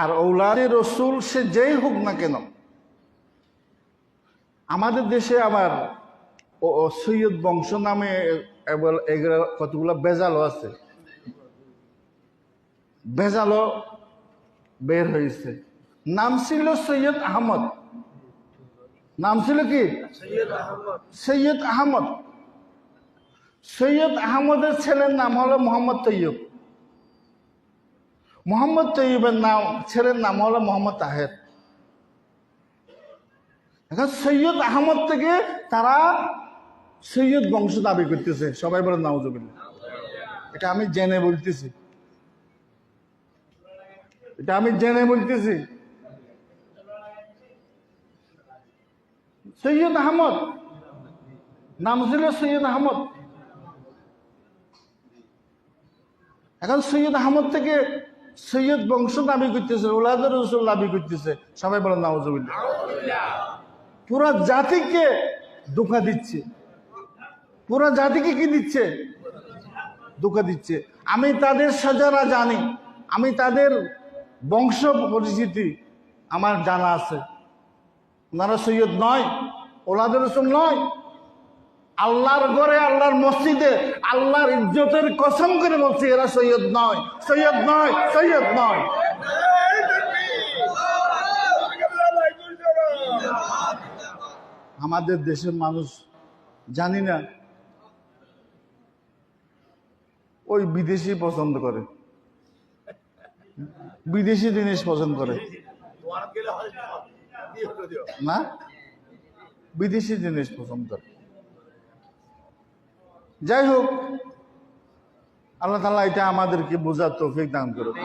আর ঔলাদে রসুল সে যেই হোক না কেন আমাদের দেশে আবার সৈয়দ বংশ নামে এগুলো কতগুলো বেজালও আছে। বেজালও বের হয়েছে। নাম ছিল সৈয়দ আহমদ। নাম ছিল কি? সৈয়দ আহমদ। সৈয়দ আহমদের ছেলের নাম হলো মোহাম্মদ তৈয়ব। মোহাম্মদ তৈয়বের নাম, ছেলের নাম হলো মোহাম্মদ তাহের। এখন সৈয়দ আহমদ থেকে তারা সৈয়দ বংশ দাবি করতেছে। সবাই বলে নাউজুবিল্লাহ। এটা আমি জেনে বলতেছি। এটা আমি জেনে বলতেছি। সৈয়দ আহমদ, নাম ছিল সৈয়দ আহমদ। এখন সৈয়দ আহমদ থেকে সৈয়দ বংশ দাবি করতেছে ওলাদের রসুল দাবি করতেছে। সবাই বলে নাউজুবিল্লাহ। পুরা জাতিকে ধোকা দিচ্ছে। পুরা জাতিকে কি দিচ্ছে? ধোকা দিচ্ছে। আমি তাদের সাজারা জানি। আমি তাদের বংশ পরিচিতি আমার জানা আছে। ওনারা সৈয়দ নয় ওলাদের রসুল নয়। আল্লাহর ঘরে, আল্লাহর মসজিদে, আল্লাহর ইজ্জতের কসম করে বলছি, এরা সৈয়দ নয়। সৈয়দ নয় সৈয়দ নয়। আমাদের দেশের মানুষ জানি না, ওই বিদেশি পছন্দ করে। বিদেশি জিনিস পছন্দ করে। না? বিদেশি জিনিস পছন্দ করে। যাই হোক আল্লাহ তালা এটা আমাদেরকে বোঝার তৌফিক দান করুন